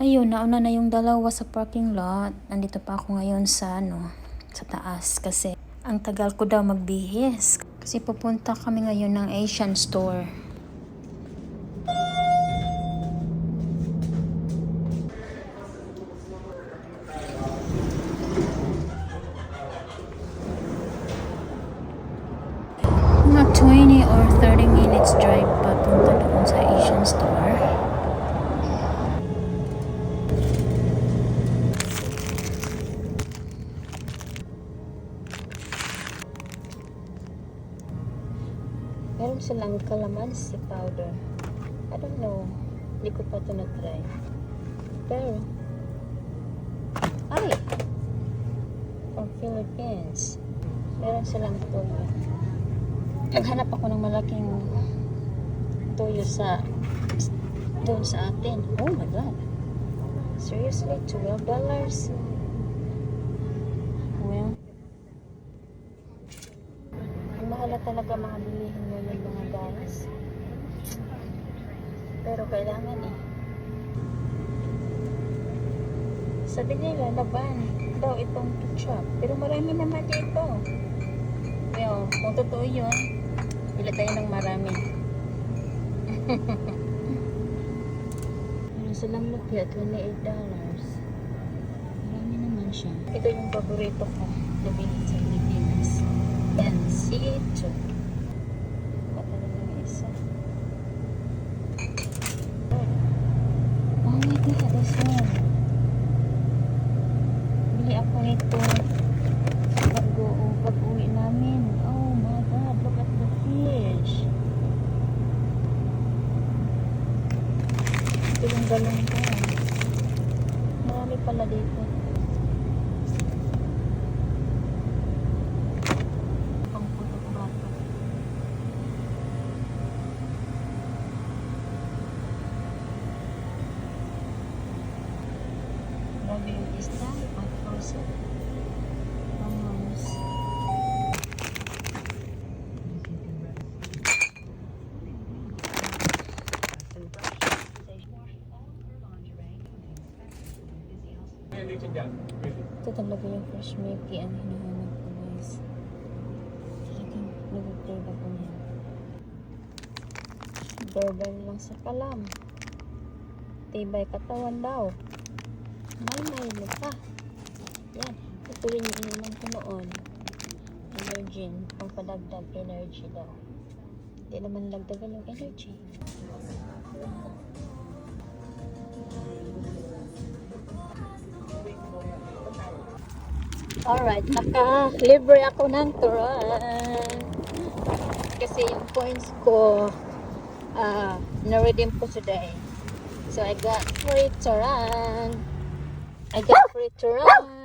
Ayun, nauna na yung dalawa sa parking lot. Nandito pa ako ngayon sa ano, sa taas kasi ang tagal ko daw magbihis. Kasi pupunta kami ngayon ng Asian store. Meron silang calamansi powder. I don't know. Hindi ko pa ito na-try. Pero, ay! From Philippines. Meron silang toyo. Naghanap ako ng malaking toyo sa doon sa atin. Oh my God. Seriously? $12? Well, ang mahal na talaga mga bilihin mo ng mga guys. Pero kailangan eh. Sabi nila, laban daw itong ketchup. Pero marami naman dito. Well, kung totoo yun, pila tayo ng marami. Meron silang lupia, $28. Marami naman siya. Ito yung paborito ko. Labihin sa Pilipinas. Patalo ng isa. Oh my God, this one. Bili ako nito bago pag uwi namin. Oh my God, look at the fish. Ito yung galong ko. Marami pala dito. Yung isda. At frozen. Vamos. Ito talaga yung fresh milky ang hinahanap ko guys. Talagang nag-crave ako niya. Burger lang sa kalam. Tibay katawan daw. May may pa. Yan. Rin yung ininom ko noon. Energy. Pangpadagdag energy daw. Hindi naman nagdagan yung energy. Alright, naka-libre ako ng turan. Kasi yung points ko, uh, na-redeem ko today. So I got free turan. I got free turan.